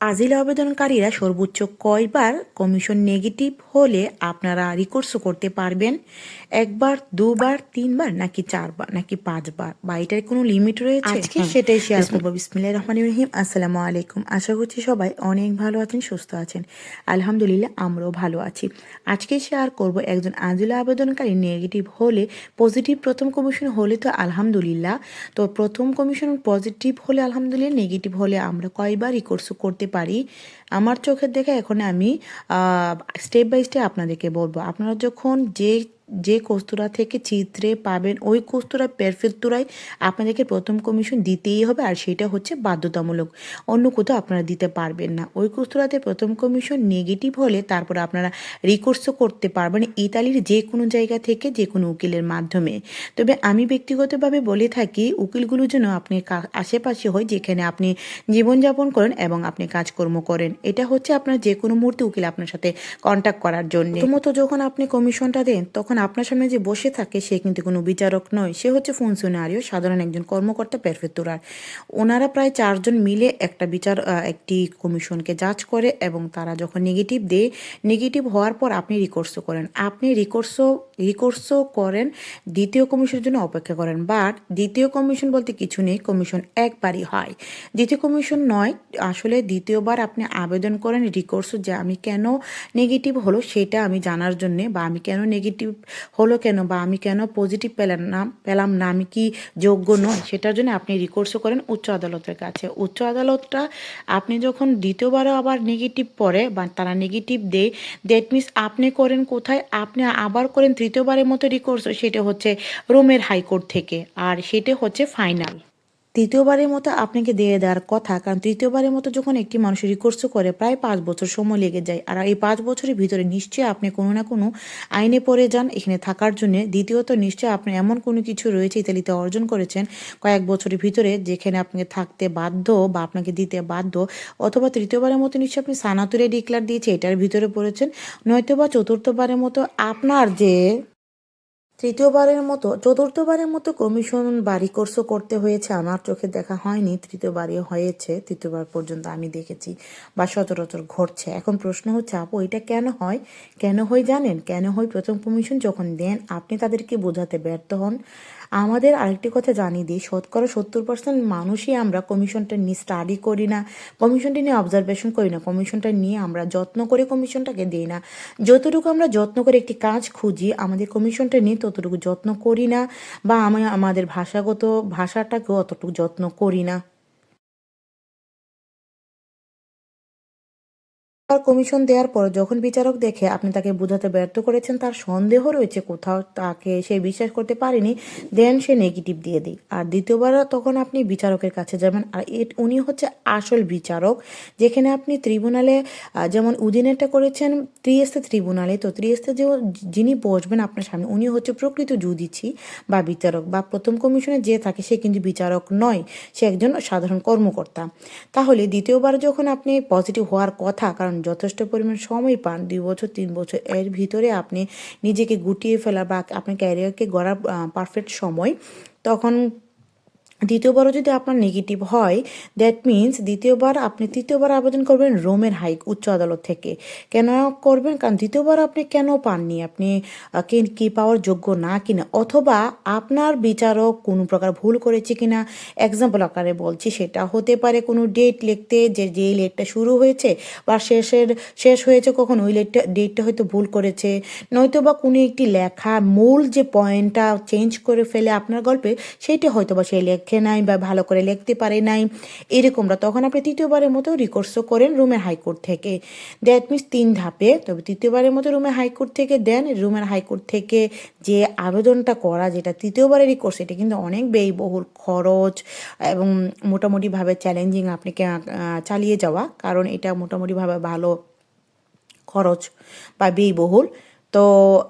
আজিল আবেদনকারীরা সর্বোচ্চ কয়বার commission negative হলে আপনারা রিকোর্সও করতে পারবেন? একবার দুবার তিনবার নাকি চারবার নাকি পাঁচবার? বা এটার কোনো লিমিট রয়েছে? আজকে সেটাই শেয়ার করব। বিসমিল্লাহ রহমান রহিম। আসসালামু আলাইকুম। আশা করছি সবাই অনেক ভালো আছেন সুস্থ আছেন। আলহামদুলিল্লাহ আমরাও ভালো আছি। আজকে শেয়ার করব একজন আজিলা আবেদনকারী নেগেটিভ হলে পজিটিভ প্রথম কমিশন হলে তো আলহামদুলিল্লাহ। তো প্রথম কমিশন পজিটিভ হলে আলহামদুলিল্লাহ নেগেটিভ হলে আমরা কয়বার রিকোর্স করতে পারি আমার চোখের দেখে এখন আমি স্টেপ বাই স্টেপ আপনাদেরকে বলব। আপনারা যখন যে যে কস্তুরা থেকে চিত্রে পাবেন, ওই কস্তুরা পেরফেক্তুরাই আপনাদেরকে প্রথম কমিশন দিতেই হবে আর সেটা হচ্ছে বাধ্যতামূলক। অন্য কোথাও আপনারা দিতে পারবেন না। ওই কস্তুরাতে প্রথম কমিশন নেগেটিভ হলে তারপর আপনারা রিকোর্সও করতে পারবেন ইতালির যে কোনো জায়গা থেকে যে কোনো উকিলের মাধ্যমে। তবে আমি ব্যক্তিগতভাবে বলে থাকি, উকিলগুলো যেন আপনি আশেপাশে হয় যেখানে আপনি জীবনযাপন করেন এবং আপনি কাজকর্ম করেন। এটা হচ্ছে আপনার যে কোনো মুহূর্তে উকিল আপনার সাথে কন্ট্যাক্ট করার জন্য। প্রথমত যখন আপনি কমিশনটা দেন, তখন আপনার সামনে যে বসে থাকে, সে কিন্তু কোনো বিচারক নয়। সে হচ্ছে ফুনসুনারিও সাধারণ একজন কর্মকর্তা পেরফেতুরার ওনারা প্রায় চারজন মিলে একটা বিচার একটি কমিশনকে যাচ করে এবং তারা যখন নেগেটিভ দেয় নেগেটিভ হওয়ার পর আপনি রিকোর্সও করেন। আপনি রিকোর্সও রিকোর্সও করেন, দ্বিতীয় কমিশনের জন্য অপেক্ষা করেন। বাট দ্বিতীয় কমিশন বলতে কিছু নেই, কমিশন একবারই হয়। দ্বিতীয় কমিশন নয়, আসলে দ্বিতীয়বার আপনি আবেদন করেন রিকোর্সও যে আমি কেন নেগেটিভ হলো সেটা আমি জানার জন্যে বা আমি কেন নেগেটিভ হলো কেন বা আমি কেন পজিটিভ পেলাম না পেলাম না? আমি কি যোগ্য নয় সেটার জন্য আপনি রিকোর্সও করেন উচ্চ আদালতের কাছে। উচ্চ আদালতটা আপনি যখন দ্বিতীয়বারও আবার নেগেটিভ পড়ে বা তারা নেগেটিভ দেয় দ্যাট মিনস আপনি করেন কোথায়? আপনি আবার করেন তৃতীয়বারের মতো রিকোর্স সেটা হচ্ছে রোমের হাইকোর্ট থেকে। আর সেটা হচ্ছে ফাইনাল তৃতীয়বারের মতো আপনাকে দিয়ে দেওয়ার কথা, কারণ তৃতীয়বারের মতো যখন একটি মানুষ রিকোর্স করে, প্রায় পাঁচ বছর সময় লেগে যায়। আর এই পাঁচ বছরের ভিতরে নিশ্চয়ই আপনি কোনো না কোনো আইনে পড়ে যান, এখানে থাকার জন্য। দ্বিতীয়ত, নিশ্চয়ই আপনি এমন কোনো কিছু রয়েছে ইতালিতে অর্জন করেছেন কয়েক বছরের ভিতরে, যেখানে আপনাকে থাকতে বাধ্য বা আপনাকে দিতে বাধ্য, অথবা তৃতীয়বারের মতো নিশ্চয়ই আপনি সানাতুরে ডিক্লার দিয়েছে, এটার ভিতরে পড়েছেন। নয়তো বা চতুর্থবারের মতো আপনার যে তৃতীয়বারের মতো, চতুর্থবারের মতো কমিশন বাড়ি কোর্সও করতে হয়েছে। আমার চোখে দেখা হয়নি, তৃতীয়বারই হয়েছে, তৃতীয়বার পর্যন্ত আমি দেখেছি বা সচরাচর ঘটছে। এখন প্রশ্ন হচ্ছে, আপু, এটা কেন হয়? কেন হয় জানেন? কেন হয় প্রথম কমিশন যখন দেন, আপনি তাদেরকে বোঝাতে ব্যর্থ হন? আমাদের আরেকটি কথা জানিয়ে দিই। শতকরা সত্তর পার্সেন্ট মানুষই আমরা কমিশনটা নিয়ে স্টাডি করি না, কমিশনটি নিয়ে অবজারভেশন করি না, কমিশনটা নিয়ে আমরা যত্ন করে কমিশনটাকে দিই না। যতটুকু আমরা যত্ন করে একটি কাজ খুঁজি, আমাদের কমিশনটা নিয়ে ততটুকু যত্ন করি না বা আমি আমাদের ভাষাগত ভাষাটাকেও অতটুকু যত্ন করি না। তার কমিশন দেওয়ার পর যখন বিচারক দেখে আপনি তাকে বোঝাতে ব্যর্থ করেছেন, তার সন্দেহ রয়েছে কোথাও, তাকে সে বিশ্বাস করতে পারেনি, দেন সে নেগেটিভ দিয়ে দিই আর দ্বিতীয়বার তখন আপনি বিচারকের কাছে যাবেন, আর উনি হচ্ছে আসল বিচারক, যেখানে আপনি ট্রিব্যুনালে যেমন উদিনেরটা করেছেন, ত্রিস্তে ট্রিব্যুনালে তো ত্রিস্তে যে যিনি বসবেন আপনার সামনে, উনি হচ্ছে প্রকৃত জুদিছি বা বিচারক বা প্রথম কমিশনে যে থাকে, সে কিন্তু বিচারক নয়, সে একজন সাধারণ কর্মকর্তা। তাহলে দ্বিতীয়বার যখন আপনি পজিটিভ হওয়ার কথা, কারণ যথেষ্ট পরিমাণ সময় পান, দুই বছর, তিন বছর, এর ভিতরে আপনি নিজেকে গুটিয়ে ফেলা বা আপনার ক্যারিয়ারকে গড়া পারফেক্ট সময়, তখন দ্বিতীয়বারও যদি আপনার নেগেটিভ হয় দ্যাট মিন্স দ্বিতীয়বার আপনি তৃতীয়বার আবেদন করবেন রোমের হাই উচ্চ আদালত থেকে। কেন করবেন? কারণ দ্বিতীয়বার আপনি কেন পাননি? আপনি কি পাওয়ার যোগ্য না কিনা? অথবা আপনার বিচারক কোনো প্রকার ভুল করেছে কিনা? এক্সাম্পল আকারে বলছি, সেটা হতে পারে কোনো ডেট লিখতে যে যে লেটটা শুরু হয়েছে বা শেষের, শেষ হয়েছে কখন ওই লেটটা ডেটটা হয়তো ভুল করেছে। নয়তো বা কোনো একটি লেখা মূল যে পয়েন্টটা চেঞ্জ করে ফেলে আপনার গল্পে, সেইটা হয়তো বা সেই লেখ লিখে নাই বা ভালো করে লিখতে পারে নাই, এরকমটা তখন আপনি তৃতীয়বারের মতো রিকোর্সও করেন রুমের হাইকোর্ট থেকে। দ্যাট মিনস তিন ধাপে, তবে তৃতীয়বারের মতো রুমের হাইকোর্ট থেকে দেন, রুমের হাইকোর্ট থেকে যে আবেদনটা করা, যেটা তৃতীয়বারের রিকোর্স এটা কিন্তু অনেক ব্যয়বহুল খরচ এবং মোটামুটিভাবে চ্যালেঞ্জিং আপনাকে চালিয়ে যাওয়া, কারণ এটা মোটামুটিভাবে ভালো খরচ বা ব্যয়বহুল। তো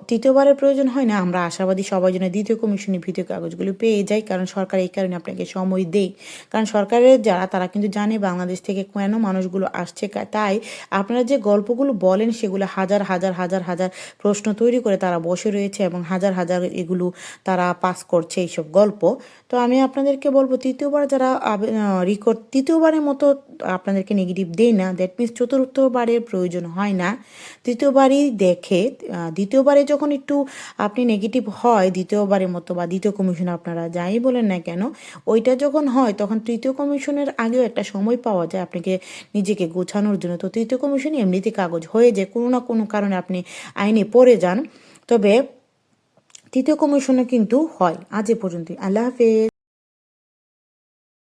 তৃতীয়বারের প্রয়োজন হয় না, আমরা আশাবাদী সবাই জন্য দ্বিতীয় কমিশনের ভিত্তিক কাগজগুলো পেয়ে যাই, কারণ সরকার এই কারণে আপনাকে সময় দেয় কারণ সরকারের যারা, তারা কিন্তু জানে বাংলাদেশ থেকে কেন মানুষগুলো আসছে তাই আপনারা যে গল্পগুলো বলেন, সেগুলো হাজার হাজার হাজার হাজার প্রশ্ন তৈরি করে তারা বসে রয়েছে এবং হাজার হাজার এগুলো তারা পাস করছে এইসব গল্প। তো আমি আপনাদেরকে বলব, তৃতীয়বার যারা রিকর্ড তৃতীয়বারের মতো আপনাদেরকে নেগেটিভ দেয় না দ্যাট মিনস চতুর্থবারের প্রয়োজন হয় না। তৃতীয়বারই দেখে দ্বিতীয়বারে যখন একটু আপনি নেগেটিভ হয়, দ্বিতীয়বারের মতো বা দ্বিতীয় কমিশন আপনারা যাই বলেন না কেন, ওইটা যখন হয়, তখন তৃতীয় কমিশনের আগেও একটা সময় পাওয়া যায় আপনাকে নিজেকে গোছানোর জন্য। তো তৃতীয় কমিশন এমনিতে কাগজ হয়ে যায়, কোনো না কোনো কারণে আপনি আইনে পড়ে যান। তবে তৃতীয় কমিশনে কিন্তু হয়। আজ এ পর্যন্তই। আল্লাহ হাফেজ।